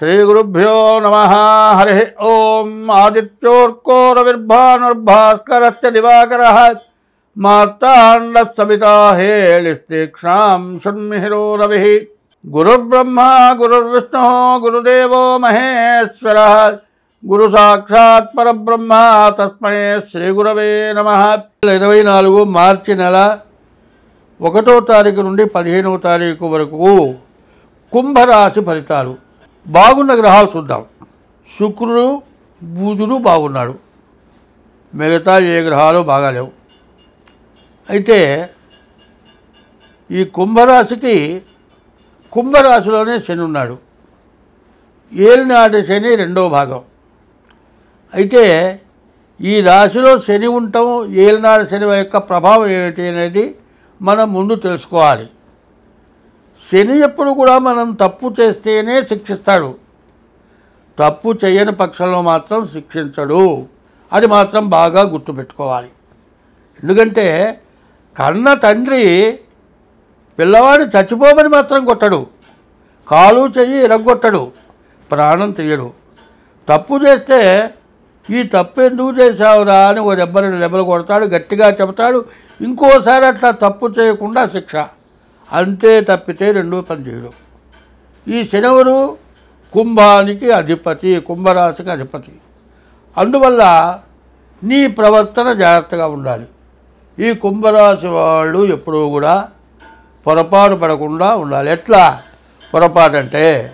శ్రీగురుభ్యో నమ హరి ఓం ఆదిత్యోర్కో రవిర్భానుర్భాస్కరస్య దివాకర మార్తాండ సవితా హేళిస్తీక్షాం షణ్మిహిరో రవి గురుర్బ్రహ్మ గురుర్విష్ణు గురుదేవో మహేశ్వర గురు సాక్షాత్ పరబ్రహ్మ తస్మై శ్రీ గురవే నమ ఇరవై నాలుగు మార్చి నెల ఒకటో తారీఖు నుండి పదిహేనవ తారీఖు వరకు కుంభరాశి ఫలితాలు బాగున్న గ్రహాలు చూద్దాం. శుక్రుడు బుధుడు బాగున్నాడు. మిగతా ఏ గ్రహాలు బాగాలేవు. అయితే ఈ కుంభరాశికి కుంభరాశిలోనే శని ఉన్నాడు. ఏలినాటి శని రెండో భాగం. అయితే ఈ రాశిలో శని ఉండటం ఏలినాడు శని యొక్క ప్రభావం ఏమిటి అనేది మనం ముందు తెలుసుకోవాలి. శని ఎప్పుడు కూడా మనం తప్పు చేస్తేనే శిక్షిస్తాడు. తప్పు చేయని పక్షంలో మాత్రం శిక్షించడు. అది మాత్రం బాగా గుర్తుపెట్టుకోవాలి ఎందుకంటే కన్న తండ్రి పిల్లవాడిని చచ్చిపోమని మాత్రం కొట్టడు. కాలు చెయ్యి ఇరగొట్టడు ప్రాణం తీయడు. తప్పు చేస్తే ఈ తప్పు ఎందుకు చేశావురా అని ఓ దెబ్బ రెండు దెబ్బలు కొడతాడు గట్టిగా చెబుతాడు. ఇంకోసారి అట్లా తప్పు చేయకుండా శిక్ష. అంతే తప్పితే రెండు పనిచేయడం ఈ శనివరు కుంభానికి అధిపతి కుంభరాశికి అధిపతి. అందువల్ల నీ ప్రవర్తన జాగ్రత్తగా ఉండాలి. ఈ కుంభరాశి వాళ్ళు ఎప్పుడూ కూడా పొరపాటు పడకుండా ఉండాలి. ఎట్లా? పొరపాటు అంటే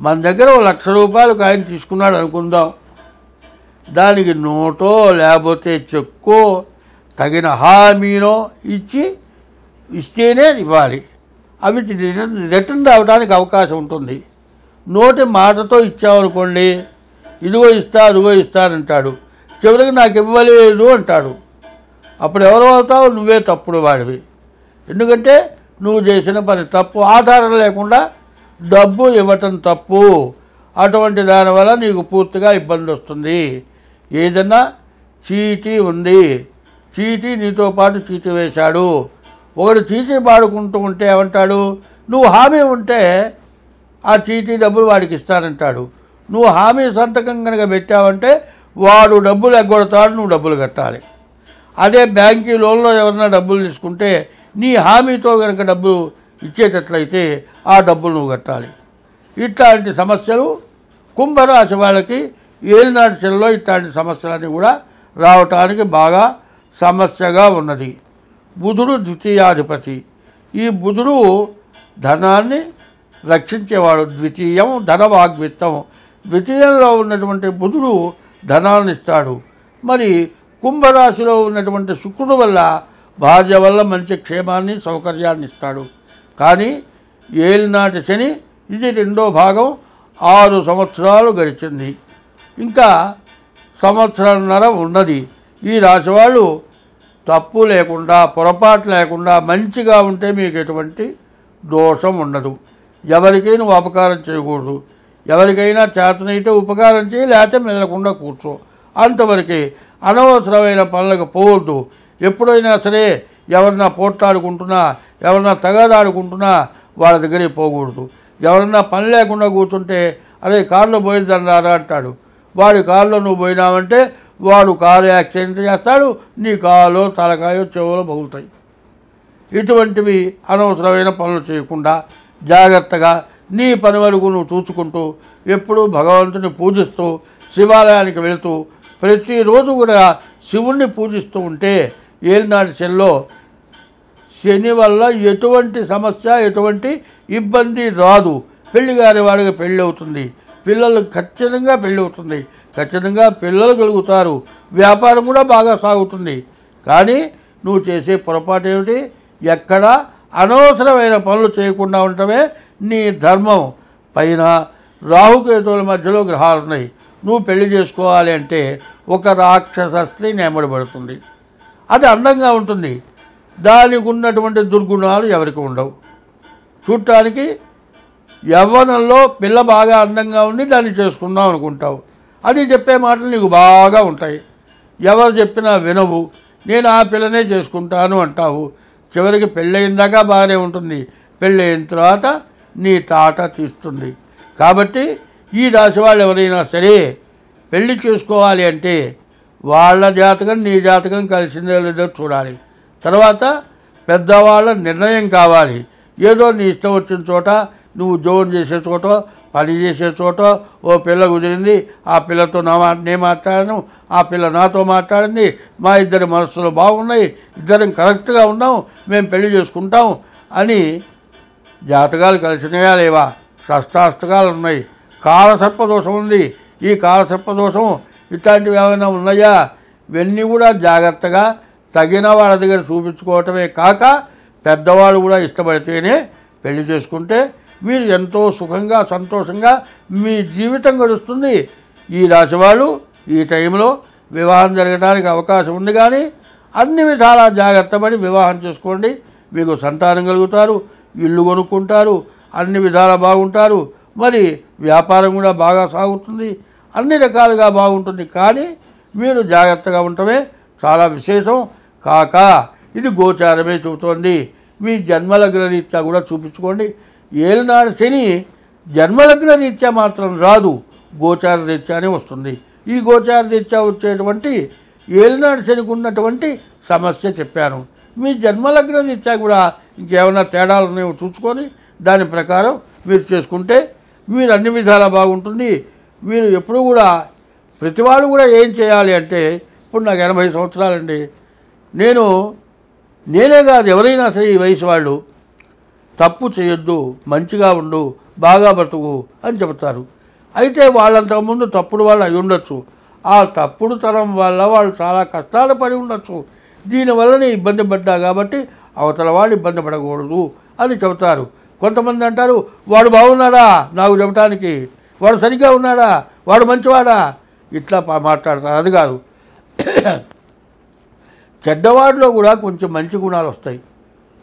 మన దగ్గర ఒక లక్ష రూపాయలు ఆయన తీసుకున్నాడు అనుకుందాం. దానికి నోటో లేకపోతే చెక్కో తగిన హామీనో ఇచ్చి ఇస్తేనే ఇవ్వాలి. అవి రిటర్న్ రిటర్న్ రావడానికి అవకాశం ఉంటుంది. నోటి మాటతో ఇచ్చామనుకోండి ఇదిగో ఇస్తా అదిగో ఇస్తానంటాడు చివరికి నాకు ఇవ్వలేదు అంటాడు. అప్పుడు ఎవరు అవుతావు నువ్వే తప్పుడు వాడివి. ఎందుకంటే నువ్వు చేసిన పని తప్పు. ఆధారం లేకుండా డబ్బు ఇవ్వటం తప్పు. అటువంటి దానివల్ల నీకు పూర్తిగా ఇబ్బంది వస్తుంది. ఏదన్నా చీటీ ఉంది. చీటీ నీతో పాటు చీటీ వేశాడు. ఒకడు చీటీ పాడుకుంటూ ఉంటే ఏమంటాడు? నువ్వు హామీ ఉంటే ఆ చీటీ డబ్బులు వాడికి ఇస్తానంటాడు. నువ్వు హామీ సంతకం కనుక పెట్టావంటే వాడు డబ్బులు ఎగ్గొడతాడు నువ్వు డబ్బులు కట్టాలి. అదే బ్యాంకీ లోన్లో ఎవరైనా డబ్బులు తీసుకుంటే నీ హామీతో కనుక డబ్బులు ఇచ్చేటట్లయితే ఆ డబ్బులు నువ్వు కట్టాలి. ఇట్లాంటి సమస్యలు కుంభరాశి వాళ్ళకి ఏలినాటి శనిలో ఇట్లాంటి సమస్యలన్నీ కూడా రావటానికి బాగా సమస్యగా ఉన్నది. బుధుడు ద్వితీయాధిపతి. ఈ బుధుడు ధనాన్ని రక్షించేవాడు. ద్వితీయం ధనవాగ్విత్తం ద్వితీయంలో ఉన్నటువంటి బుధుడు ధనాన్ని ఇస్తాడు. మరి కుంభరాశిలో ఉన్నటువంటి శుక్రుడు వల్ల భార్య వల్ల మంచి క్షేమాన్ని సౌకర్యాన్ని ఇస్తాడు. కానీ ఏలినాటి శని ఇది రెండో భాగం ఆరు సంవత్సరాలు గడిచింది. ఇంకా సంవత్సరంన్నర ఉన్నది. ఈ రాశి వాళ్ళు తప్పు లేకుండా పొరపాటు లేకుండా మంచిగా ఉంటే మీకు ఎటువంటి దోషం ఉండదు. ఎవరికీ నువ్వు అపకారం చేయకూడదు. ఎవరికైనా చేతనైతే ఉపకారం చేయి లేకపోతే మెదలకుండా కూర్చో. అంతవరకే అనవసరమైన పనులకు పోవద్దు. ఎప్పుడైనా సరే ఎవరన్నా పోట్లాడుకుంటున్నా ఎవరన్నా తగాదాడుకుంటున్నా వాళ్ళ దగ్గరికి పోకూడదు. ఎవరన్నా పని లేకుండా కూర్చుంటే అరే కారులో పోయిందన్నారా అంటాడు. వాడి కారులో నువ్వు పోయినావంటే వాడు కారు యాక్సిడెంట్ చేస్తాడు నీ కాలో తలకాయో చెవులో మగులుతాయి ఇటువంటివి అనవసరమైన పనులు చేయకుండా జాగ్రత్తగా నీ పని వరకు నువ్వు చూసుకుంటూ ఎప్పుడూ భగవంతుని పూజిస్తూ శివాలయానికి వెళుతూ ప్రతిరోజు కూడా శివుణ్ణి పూజిస్తూ ఉంటే ఏలినాటి శనిలో శని వల్ల ఎటువంటి సమస్య ఎటువంటి ఇబ్బంది రాదు. పెళ్ళి గారి వాడికి పెళ్ళి అవుతుంది. పిల్లలు ఖచ్చితంగా పెళ్ళి అవుతుంది. ఖచ్చితంగా పిల్లలు కలుగుతారు. వ్యాపారం కూడా బాగా సాగుతుంది. కానీ నువ్వు చేసే పొరపాటు ఏమిటి? ఎక్కడ అనవసరమైన పనులు చేయకుండా ఉండటమే నీ ధర్మం. పైన రాహుకేతువుల మధ్యలో గ్రహాలు ఉన్నాయి. నువ్వు పెళ్ళి చేసుకోవాలి అంటే ఒక రాక్షస స్త్రీ నేమడబడుతుంది అది అందంగా ఉంటుంది. దానికి ఉన్నటువంటి దుర్గుణాలు ఎవరికి ఉండవు. చూడటానికి యవ్వనంలో పిల్ల బాగా అందంగా ఉంది దాన్ని చేసుకుందాం అనుకుంటావు. అది చెప్పే మాటలు నీకు బాగా ఉంటాయి. ఎవరు చెప్పినా వినవు. నేను ఆ పిల్లనే చేసుకుంటాను అంటావు. చివరికి పెళ్ళయిందాకా బాగానే ఉంటుంది. పెళ్ళయిన తర్వాత నీ తాట తీస్తుంది. కాబట్టి ఈ రాశి వాళ్ళు ఎవరైనా సరే పెళ్ళి చేసుకోవాలి అంటే వాళ్ళ జాతకం నీ జాతకం కలిసిందో లేదో చూడాలి. తర్వాత పెద్దవాళ్ళ నిర్ణయం కావాలి. ఏదో నీ ఇష్టం వచ్చిన చోట నువ్వు ఉద్యోగం చేసే చోట పని చేసే చోట ఓ పిల్ల కుదిరింది ఆ పిల్లతో నా మా నేను మాట్లాడాను ఆ పిల్ల నాతో మాట్లాడింది మా ఇద్దరి మనస్సులు బాగున్నాయి ఇద్దరం కరెక్ట్గా ఉన్నాం మేము పెళ్ళి చేసుకుంటాం అని జాతకాలు కలిసినాయా లేవా? షష్టాస్తకాలు ఉన్నాయి. కాలసర్పదోషం ఉంది. ఈ కాలసర్పదోషం ఇట్లాంటివి ఏమైనా ఉన్నాయా? ఇవన్నీ కూడా జాగ్రత్తగా తగిన వాళ్ళ దగ్గర చూపించుకోవటమే కాక పెద్దవాళ్ళు కూడా ఇష్టపడితేనే పెళ్ళి చేసుకుంటే మీరు ఎంతో సుఖంగా సంతోషంగా మీ జీవితం గడుస్తుంది. ఈ రాశి వాళ్ళు ఈ టైంలో వివాహం జరగడానికి అవకాశం ఉంది కానీ అన్ని విధాలా జాగ్రత్త పడి వివాహం చేసుకోండి. మీకు సంతానం కలుగుతారు ఇల్లు కొనుక్కుంటారు అన్ని విధాలా బాగుంటారు. మరి వ్యాపారం కూడా బాగా సాగుతుంది. అన్ని రకాలుగా బాగుంటుంది కానీ మీరు జాగ్రత్తగా ఉండటమే చాలా విశేషం. కాక ఇది గోచారమే చూపుతోంది. మీ జన్మలగ్న రీత్యా కూడా చూపించుకోండి. ఏలినాడు శని జన్మలగ్న రీత్యా మాత్రం రాదు. గోచార రీత్యానే వస్తుంది. ఈ గోచార రీత్యా వచ్చేటువంటి ఏలినాడు శనికి ఉన్నటువంటి సమస్య చెప్పాను. మీ జన్మలగ్న రీత్యా కూడా ఇంకేమైనా తేడాలు ఉన్నాయో చూసుకొని దాని ప్రకారం మీరు చేసుకుంటే మీరు అన్ని విధాలా బాగుంటుంది. మీరు ఎప్పుడు కూడా ప్రతివాడు కూడా ఏం చేయాలి అంటే ఇప్పుడు నాకు ఎనభై సంవత్సరాలండి. నేను నేనే కాదు ఎవరైనా సరే ఈ వయసు వాళ్ళు. తప్పు చేయొద్దు మంచిగా ఉండు బాగా బ్రతుకు అని చెబుతారు. అయితే వాళ్ళంతకుముందు తప్పుడు వాళ్ళు అయి ఉండొచ్చు. ఆ తప్పుడు తరం వల్ల వాళ్ళు చాలా కష్టాలు పడి ఉండొచ్చు. దీనివల్లనే ఇబ్బంది పడ్డా కాబట్టి అవతల వాళ్ళు ఇబ్బంది పడకూడదు అని చెబుతారు. కొంతమంది అంటారు వాడు బాగున్నాడా? నాకు చెప్పడానికి వాడు సరిగ్గా ఉన్నాడా? వాడు మంచివాడా? ఇట్లా మాట్లాడతారు. అది కాదు. చెడ్డవాడిలో కూడా కొంచెం మంచి గుణాలు వస్తాయి.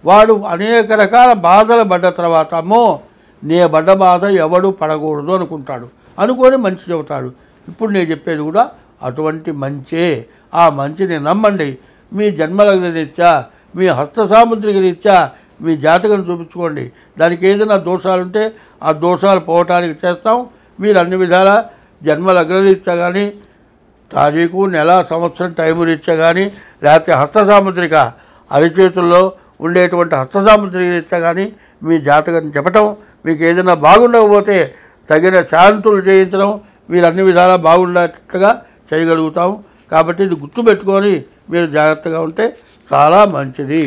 వాడు అనేక రకాల బాధలు పడ్డ తర్వాత అమ్మో నే పడ్డ బాధ ఎవడు పడకూడదు అనుకుంటాడు. అనుకొని మంచి చెబుతాడు. ఇప్పుడు నేను చెప్పేది కూడా అటువంటి మంచే. ఆ మంచిని నమ్మండి. మీ జన్మలగ్న రీత్యా మీ హస్త సాముద్రిక రీత్యా మీ జాతకం చూపించుకోండి. దానికి ఏదైనా దోషాలుంటే ఆ దోషాలు పోవటానికి చేస్తాం. మీరు అన్ని విధాల జన్మలగ్న రీత్యా కానీ తారీఖు నెల సంవత్సరం టైం రీత్యా కానీ లేకపోతే హస్త సాముద్రిక అరిచేతుల్లో ఉండేటువంటి హస్త సాముద్రిక కానీ మీ జాతకం చెప్పటం మీకు ఏదైనా బాగుండకపోతే తగిన శాంతులు చేయించడం మీరు అన్ని విధాలా బాగుండేటట్టుగా చేయగలుగుతాం. కాబట్టి ఇది గుర్తుపెట్టుకొని మీరు జాగ్రత్తగా ఉంటే చాలా మంచిది.